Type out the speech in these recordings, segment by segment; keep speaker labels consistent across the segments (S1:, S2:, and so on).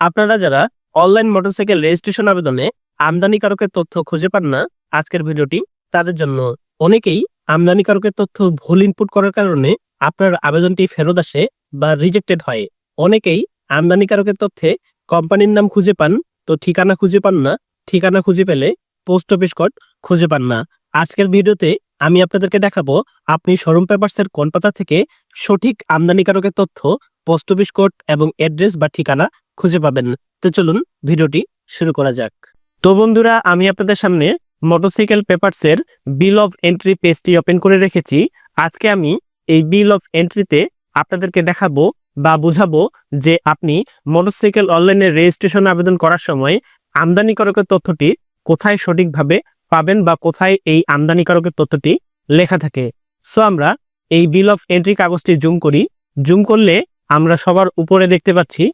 S1: আপনারা যারা online motorcycle registration আবেদনে আমদানিকারকের তথ্য খুঁজে পান না, আজকের ভিডিওটি তাদের জন্য। অনেকেই আমদানিকারকের তথ্য ভুল ইনপুট করার কারণে আপনার আবেদনটি ফেরত আসে বা রিজেক্টেড হয়। অনেকেই আমদানিকারকের তথ্যে কোম্পানির নাম খুঁজে পান, তো ঠিকানা খুঁজে পান না। ঠিকানা খুঁজে পেলে পোস্ট অফিস কোড খুঁজে পান না। আজকের ভিডিওতে আমি আপনাদেরকে দেখাবো, আপনি শোরুম পেপারসের কোন পাতা থেকে সঠিক আমদানিকারকের তথ্য পোস্ট অফিস কোড এবং অ্যাড্রেস বা ঠিকানা খুঁজে পাবেন। তো চলুন ভিডিওটি শুরু করা যাক। তো বন্ধুরা, আমি আপনাদের সামনে মোটরসাইকেল পেপারসের বিল অফ এন্ট্রি পেজটি ওপেন করে রেখেছি। আজকে আমি এই বিল অফ এন্ট্রিতে আপনাদেরকে দেখাবো বা বুঝাবো যে আপনি মোটরসাইকেল অনলাইনে রেজিস্ট্রেশন আবেদন করার সময় আমদানিকারকের তথ্যটি কোথায় সঠিকভাবে পাবেন বা কোথায় এই আমদানিকারকের তথ্যটি লেখা থাকে। সো আমরা এই বিল অফ এন্ট্রি কাগজটি জুম করি। জুম করলে আমরা সবার উপরে দেখতে পাচ্ছি।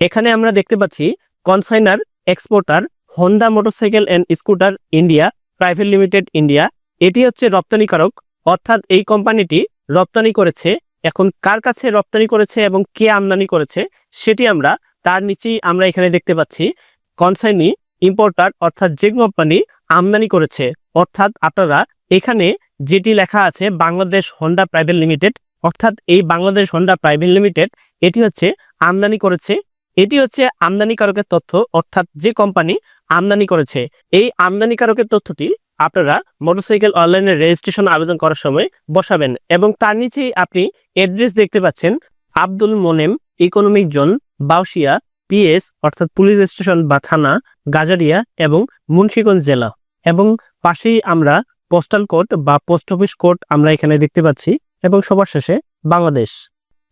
S1: এখানে আমরা দেখতে পাচ্ছি consigner exporter Honda motorcycle and scooter India, private limited India. এটি হচ্ছে রপ্তানিকারক, অর্থাৎ এই কোম্পানিটি রপ্তানি করেছে। এখন কার কাছে রপ্তানি করেছে এবং কে আমদানি করেছে সেটি আমরা, তার নিচেই আমরা এখানে দেখতে পাচ্ছি। কনসাইনি ইম্পোর্টার, অর্থাৎ যে কোম্পানি আমদানি করেছে। অর্থাৎ আপনারা এখানে যেটি লেখা আছে, বাংলাদেশ হোন্ডা প্রাইভেট লিমিটেড। অর্থাৎ এই বাংলাদেশ হন্ডা প্রাইভেট লিমিটেড এটি হচ্ছে আমদানি করেছে। এটি হচ্ছে আমদানিকারকের তথ্য, অর্থাৎ যে কোম্পানি আমদানি করেছে। এই আমদানিকারকের তথ্যটি আপনারা মোটরসাইকেল অনলাইনে রেজিস্ট্রেশন আবেদন করার সময় বসাবেন এবং তার নিচেই আপনি অ্যাড্রেস দেখতে পাচ্ছেন Abdul Monem economic zone Bausia PS অর্থাৎ পুলিশ স্টেশন বা থানা, গাজারিয়া এবং মুন্সীগঞ্জ জেলা। এবং পাশেই আমরা পোস্টাল কোড বা পোস্ট অফিস কোড আমরা এখানে দেখতে পাচ্ছি। এবং সবার শেষে বাংলাদেশ।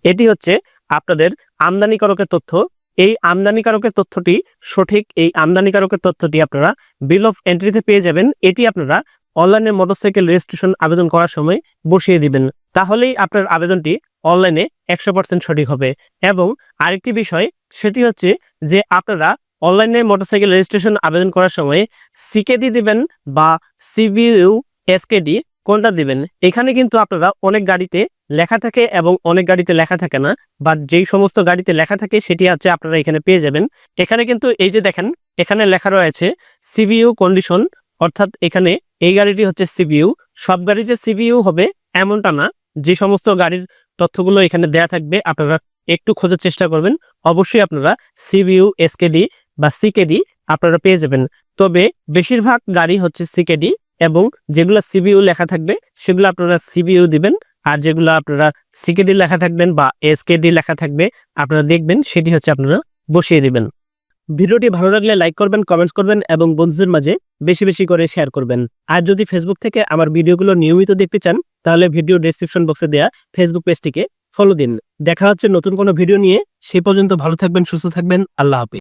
S1: এটি হচ্ছে আপনাদের আমদানিকারকের তথ্য। এই আমদানিকারকের তথ্যটি সঠিক, এই আমদানিকারকের তথ্যটি আপনারা বিল অফ এন্ট্রিতে পেয়ে যাবেন। এটি আপনারা অনলাইনে মোটরসাইকেল রেজিস্ট্রেশন আবেদন করার সময় বসিয়ে দিবেন। তাহলেই আপনার আবেদনটি অনলাইনে একশো পার্সেন্ট সঠিক হবে। এবং আরেকটি বিষয়, সেটি হচ্ছে যে আপনারা অনলাইনে মোটরসাইকেল রেজিস্ট্রেশন আবেদন করার সময় সিকেডি দিবেন বা সিবিইউ এসকেডি কোনটা দিবেন? এখানে কিন্তু আপনারা অনেক গাড়িতে লেখা থাকে এবং অনেক গাড়িতে লেখা থাকে না, বা যেই সমস্ত গাড়িতে লেখা থাকে সেটি হচ্ছে আপনারা এখানে পেয়ে যাবেন। এখানে কিন্তু এই যে দেখেন, এখানে লেখা রয়েছে সিবিইউ কন্ডিশন, অর্থাৎ এখানে এই গাড়িটি হচ্ছে সিবিইউ। সব গাড়ি যে সিবিইউ হবে এমনটা না, যে সমস্ত গাড়ির তথ্যগুলো এখানে দেয়া থাকবে, আপনারা একটু খোঁজার চেষ্টা করবেন। অবশ্যই আপনারা সিবিইউ, এসকেডি বা সিকেডি আপনারা পেয়ে যাবেন। তবে বেশিরভাগ গাড়ি হচ্ছে সিকেডি এবং যেগুলো সিবিইউ লেখা থাকবে, সেগুলো আপনারা সিবিইউ দিবেন। আর যেগুলো আপনারা সিকেডি লেখা থাকবেন বা এসকেডি লেখা থাকবে, আপনারা দেখবেন সেটি হচ্ছে আপনারা বসিয়ে দিবেন। ভিডিওটি ভালো লাগলে লাইক করবেন কমেন্টস করবেন এবং বন্ধুদের মাঝে বেশি বেশি করে শেয়ার করবেন। আর যদি ফেসবুক থেকে আমার ভিডিওগুলো নিয়মিত দেখতে চান, তাহলে ভিডিও ডেসক্রিপশন বক্সে দেয়া ফেসবুক পেজটিকে ফলো দিন। দেখা হচ্ছে নতুন কোনো ভিডিও নিয়ে। সেই পর্যন্ত ভালো থাকবেন, সুস্থ থাকবেন। আল্লাহ হাফিজ।